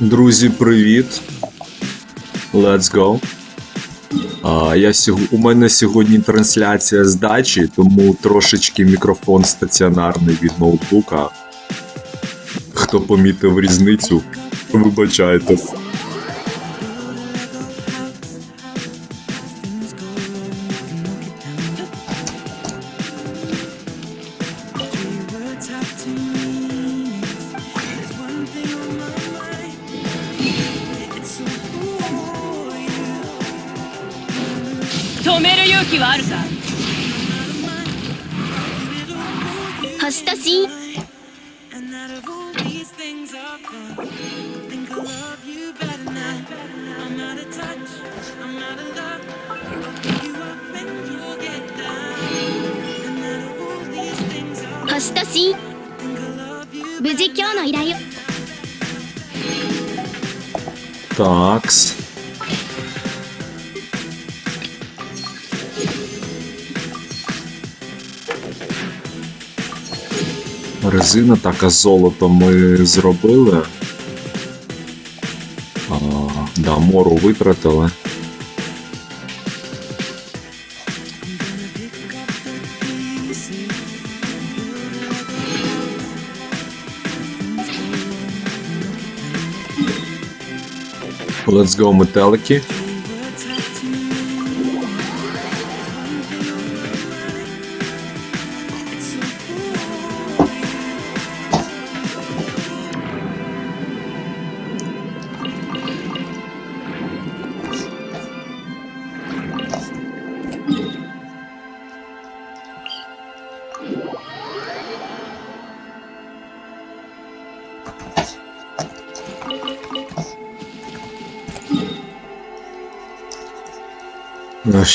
Друзі, привіт. Let's go. А, я сього... У мене сьогодні трансляція з дачі, тому трошечки мікрофон стаціонарний від ноутбука. Хто помітив різницю, вибачайте.「And out of all these things I've done, I think I love you better now. I'm out of touch, I'm out of love. I'll pick you up when you get down. And out of all these things I've 星とし think I love you 無事今日の依頼を Такс. Резина така золото ми зробили. А, да, мору витратили. Let's go, метелики.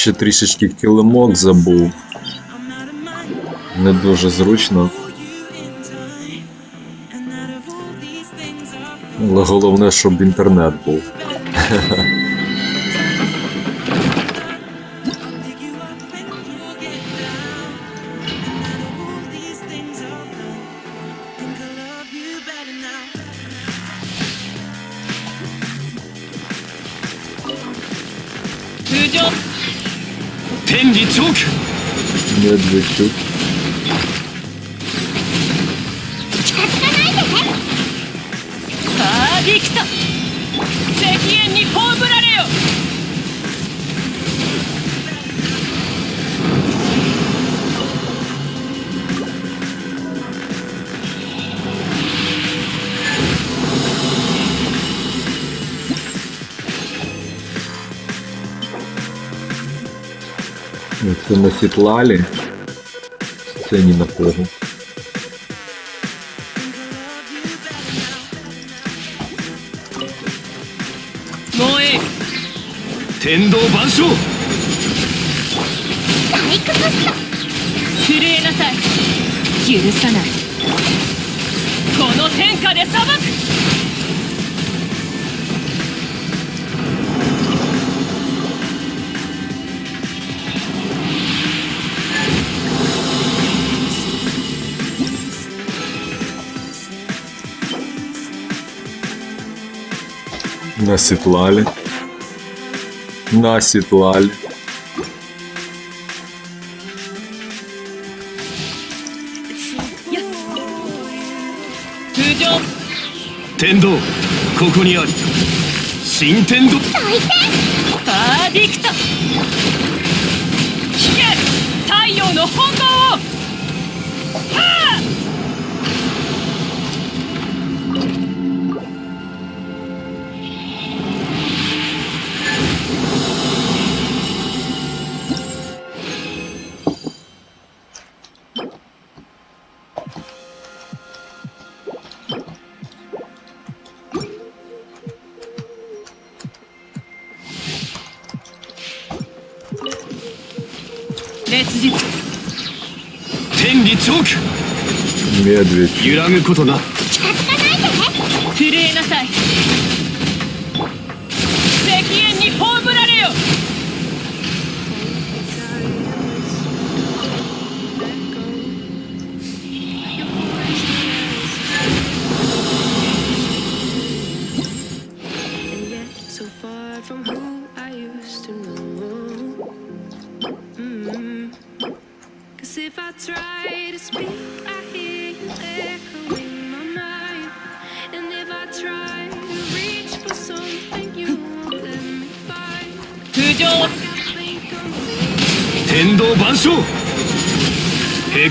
Ще трішечки килимок забув. Не дуже зручно. Але головне, щоб інтернет був. In die Zug! In die на Сітлалі. Це ні на кого. もうええ天道万象サイクポスト震えなさい許さないこの天下で裁く На Сітлалі. На Сітлалі. Ya. 通常天道ここにあり新天道パーディクト聞け太陽の本能を 揺らぐことな。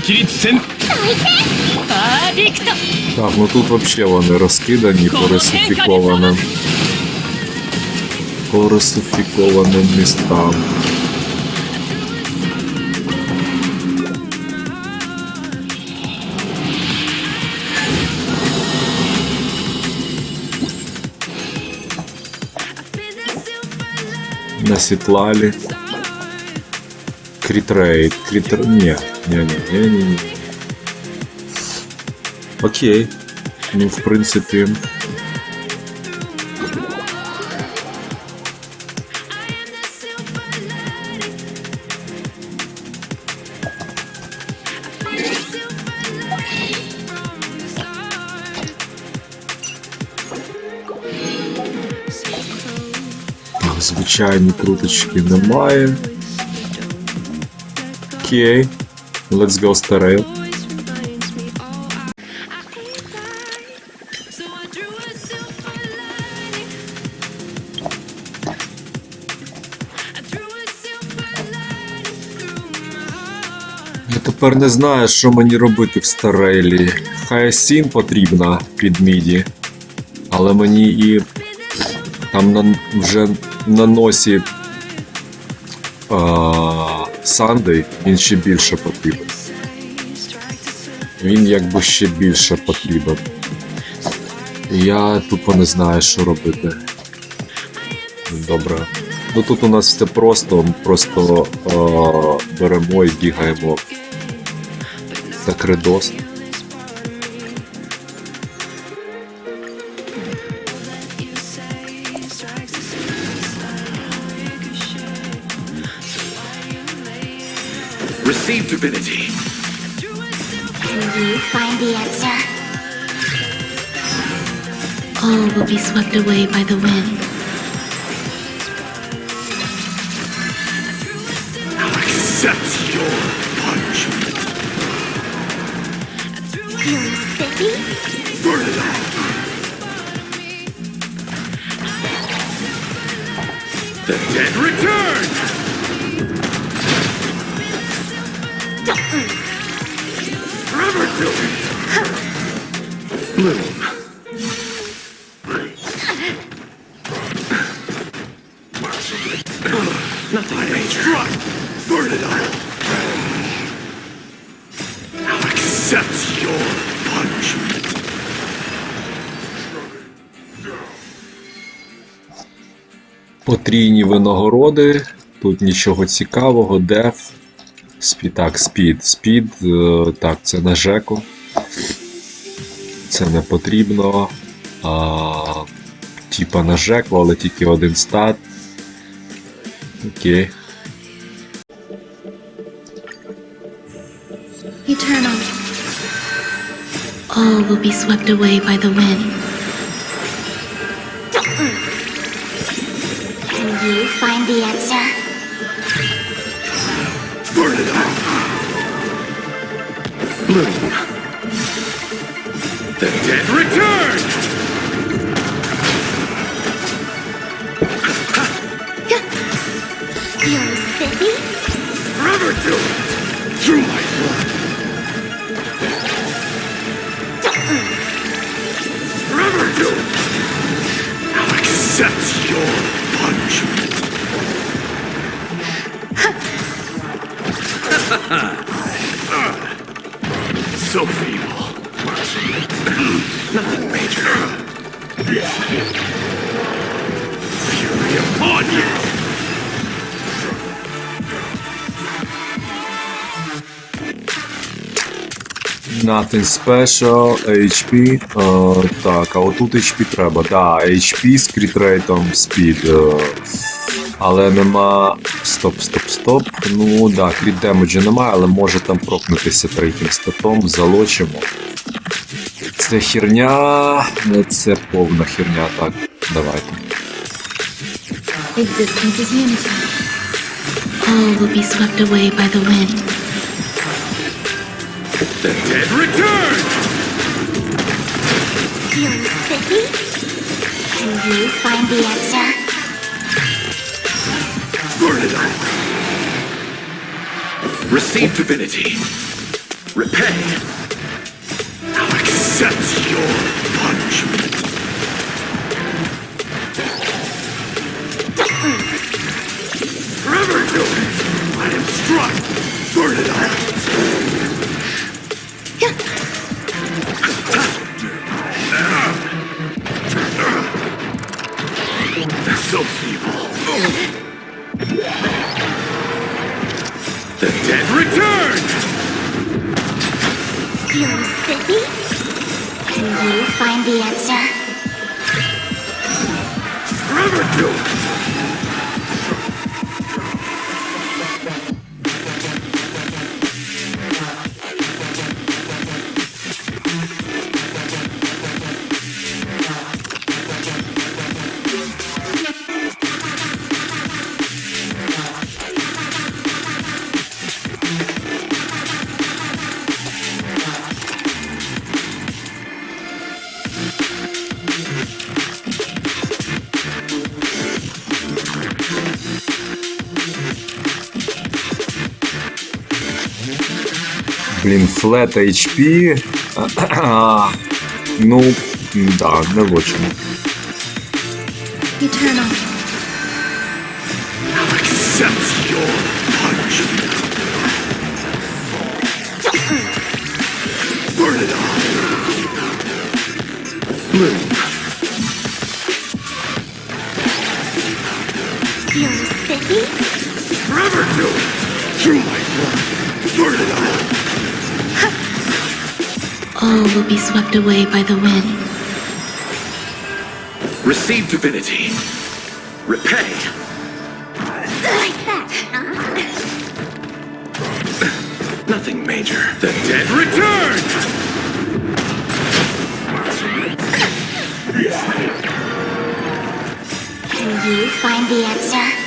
霹靂戦パーディクト Так, ну тут вообще вони розкидані по русифікованим. По русифікованим містам. На Сітлалі. Крітрейд. Крітр... Ні, ні, ні, ні, ні, ні. Окей. Ну, в принципі. Так, звичайні круточки немає. Окей. Let's go oh, heart. Я тепер не знаю, що мені робити в старелі. Хаосін потрібна під міді. Але мені і там на, вже на носі а, Сандей він ще більше потрібен. Він якби ще більше потрібен. Я тупо не знаю, що робити. Добре. Ну тут у нас все просто, просто е, беремо і бігаємо за perceived divinity. Can you find the answer? All will be swept away by the wind. Now accept your punishment. You're Burn it all. The dead return! Nothing major. Burn it up. Now accept your punishment. Потрійні винагороди. Тут нічого цікавого. Деф. Спід. Так, спід. Спід. е, Так, це на Жеку. Це не потрібно. А, типа на Жеку, але тільки один стат. Okay. Eternal. All will be swept away by the wind. Can you find the answer? Burn it up! Bloom. The dead return! Accept your punishment. so feeble. Nothing major. Fury upon you. Nothing special, HP. Е, так, а отут HP треба. Да, HP з крітрейтом speed. Е, але нема. Стоп, стоп, стоп. Ну да, кріт демеджу немає, але може там прокнутися третім статом. Залочимо. Це херня. Це повна херня. Так, давайте. Existence is unity. All will be swept away by the wind. The dead return! Feeling sticky? Can you find the answer? Burn it up! Receive divinity. Repay. Now accept your punishment. Блін, флет HP. Ну, да, не очень. Eternal. Accept your punishment. Burn it up. Bloom. Feeling sticky? Forever do it. Through my blood. Burn it up. All will be swept away by the wind. Receive divinity. Repay. Like that, huh? Nothing major. The dead return! Can you find the answer?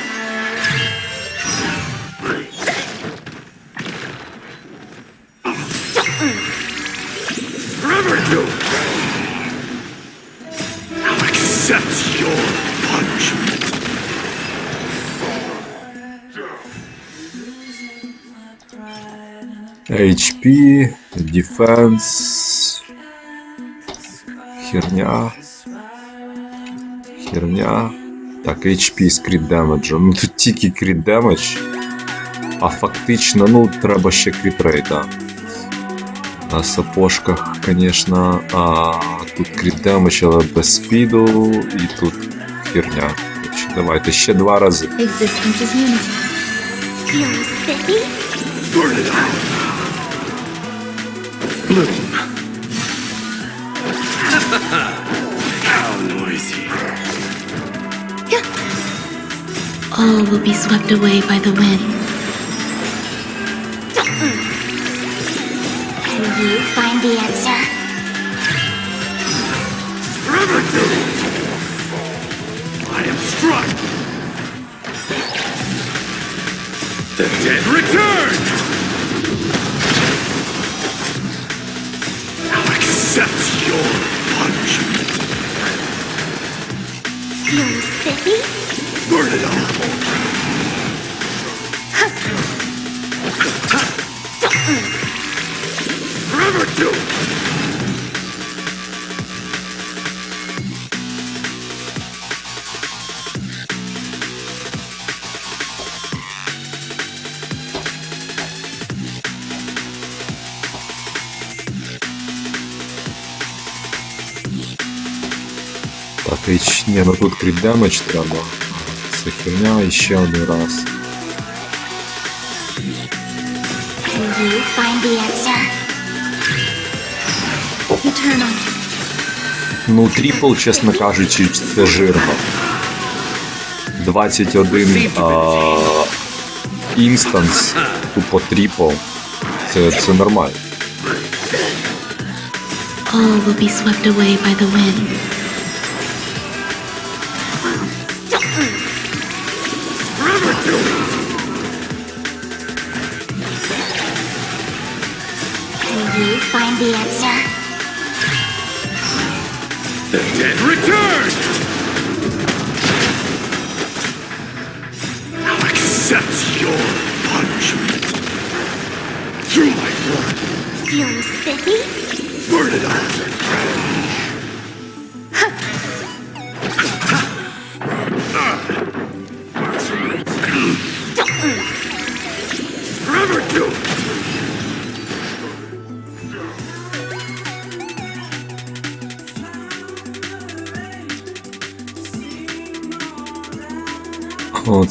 HP, Defense. Херня. Херня. Так, HP з кріт демеджем. Ну тут тільки кріт демедж. А фактично, ну, треба ще кріт рейта. На сапожках, звісно, а тут кріт демедж, але без спіду, і тут херня. Давайте ще два рази. Existence is unity. Feeling sticky? Burn it out. Bloom. How noisy. All will be swept away by the wind. Can you find the answer? Forever do. I am struck. The dead return. That's your punishment. No city? Burn it all. Forever two. Ні, ну тут кріт демедж треба. Це херня ще один раз. Ну, трипл, чесно кажучи, це жирно. 21 а, інстанс, тупо трипл. Це, це нормально. All will be swept away by the wind. The answer? The dead return! I'll accept your punishment. Through my blood, Feeling spiffy? burn it out.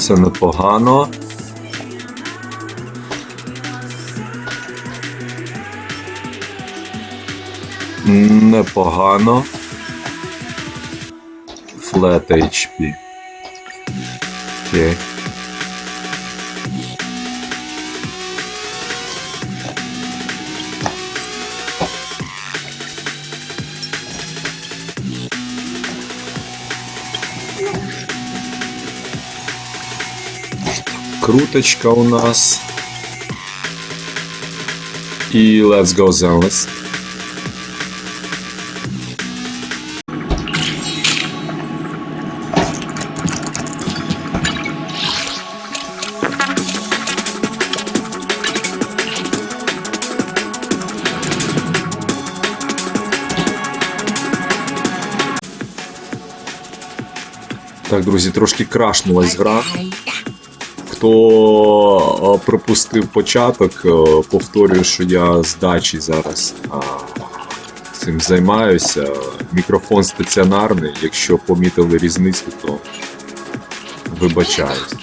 Це непогано. Непогано. Flat HP. Окей. Круточка у нас. І let's go Zenless. Так, друзі, трошки крашнулась гра. Хто е, пропустив початок, е, повторюю, що я з дачі зараз цим займаюся. Мікрофон стаціонарний. Якщо помітили різницю, то вибачаюсь.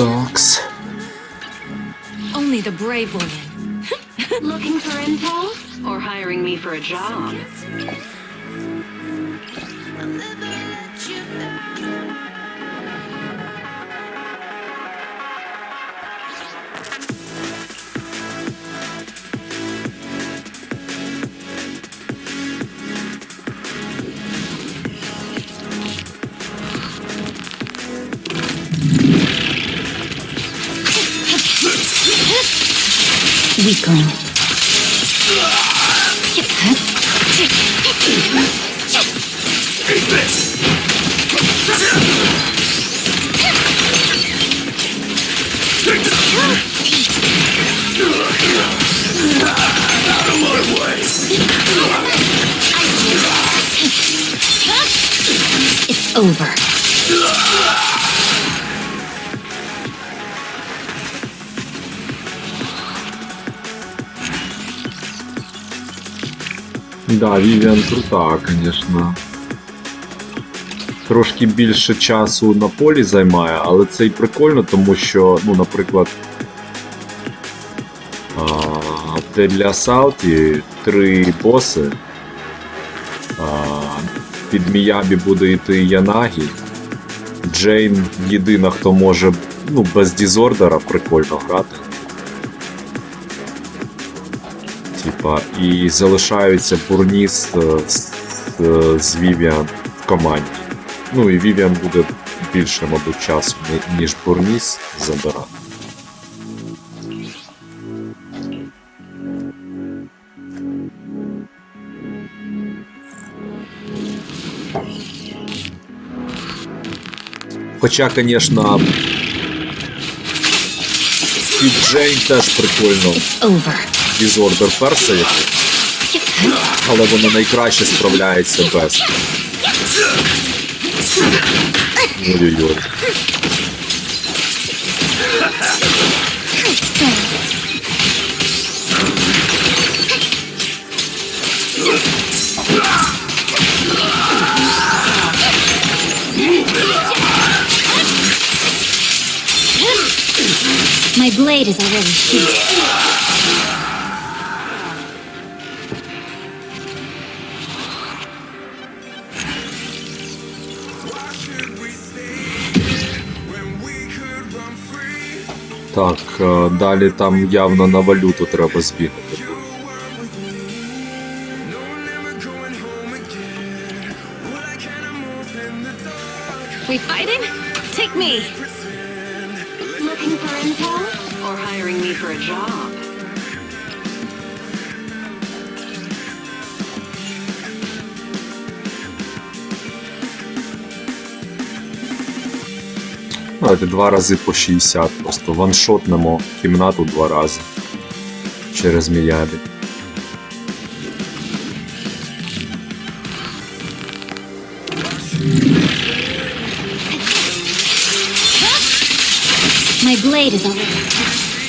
box. Only the brave woman. Looking for intel Or hiring me for a job? weakling. It's over. Да, Вівіан крута, звісно. Трошки більше часу на полі займає, але це і прикольно, тому що, ну, наприклад, а, Deadly Assault три боси. А, під Міябі буде йти Янагі. Джейн єдина, хто може ну, без дізордера прикольно грати. Типа, і залишаються Бурніс е, з, з, Вівіан в команді. Ну і Вівіан буде більше, мабуть, часу, ніж Бурніс забирати. Хоча, звісно, під Джейн теж прикольно. Перса який. Але вона найкраще справляється без. Ой-ой-ой. My blade is already sheathed. Так, е, далі там явно на валюту треба збігати. Давайте два рази по 60 просто ваншотнемо кімнату два рази через міяди. My blade is already.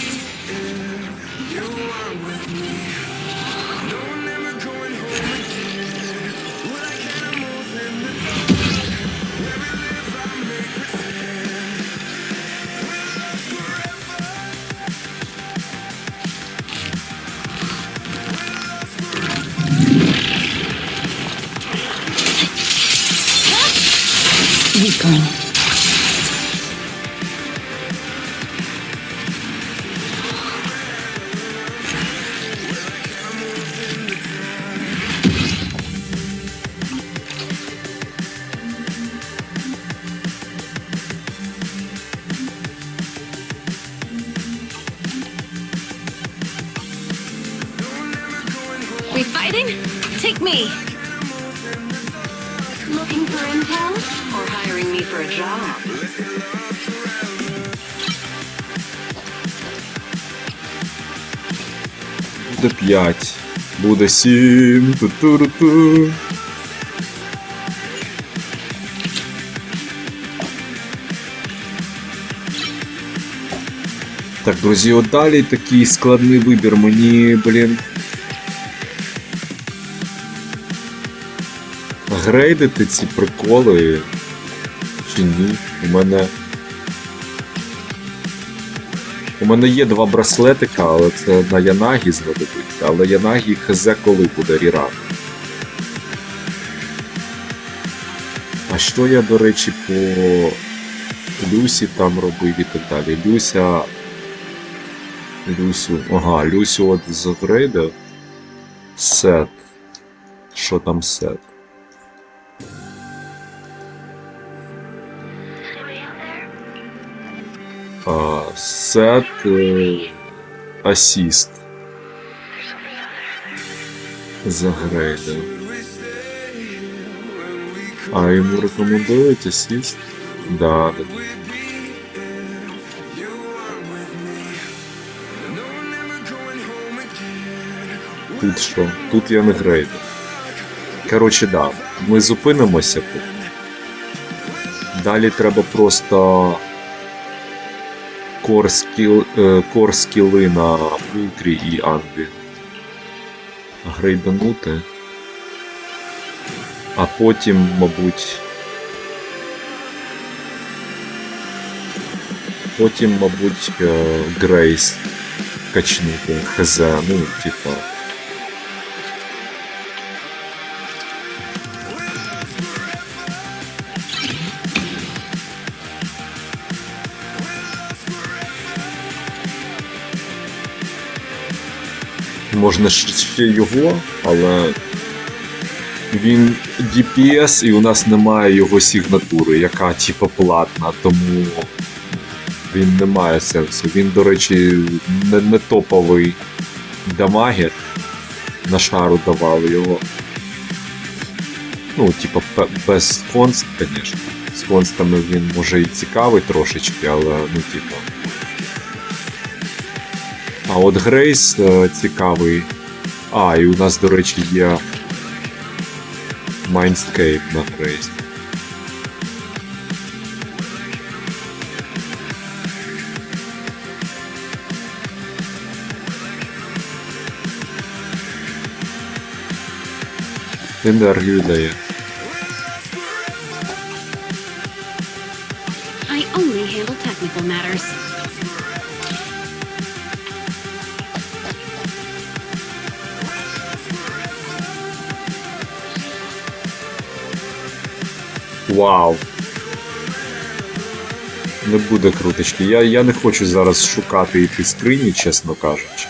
5, буде 7. Ту-ту-ру-ту. Так, друзі, от далі такий складний вибір. Мені, блін. Грейдити ці приколи. Чи ні? У мене. У мене є два браслетика, але це на Янагі знадобиться. Але Янагі хз коли буде ріран. А що я, до речі, по Люсі там робив і так далі. Люся. Люсю. Ага, Люсю от загрейдив. Сет. Що там сет? А, сет е, асіст. Загрейдив. А йому рекомендують асіст? Да, да. Тут що? Тут я не грейду. Коротше, да. Ми зупинимося тут. Далі треба просто кор, скіл, е, кор скіли на ультрі і анві. Грейданути. А потім, мабуть. Потім, мабуть, е, Грейс качнути. Хз, ну, типа. Можна ще його, але він DPS і у нас немає його сигнатури, яка типа платна, тому він не має сенсу. Він, до речі, не, не топовий дамагер. На шару давали його. Ну, типа, без конст, звісно. З констами він може і цікавий трошечки, але ну, типа. А от Грейс е, цікавий. А, і у нас, до речі, є Майнскейп на Грейс. Енергію дає. I only handle technical matters. Вау. Не буде круточки. Я, я не хочу зараз шукати іти скрині, чесно кажучи.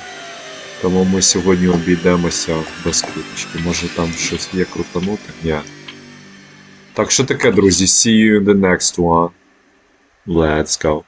Тому ми сьогодні обійдемося без круточки. Може там щось є крутанути? Ні. Так що таке, друзі, see you in the next one. Let's go.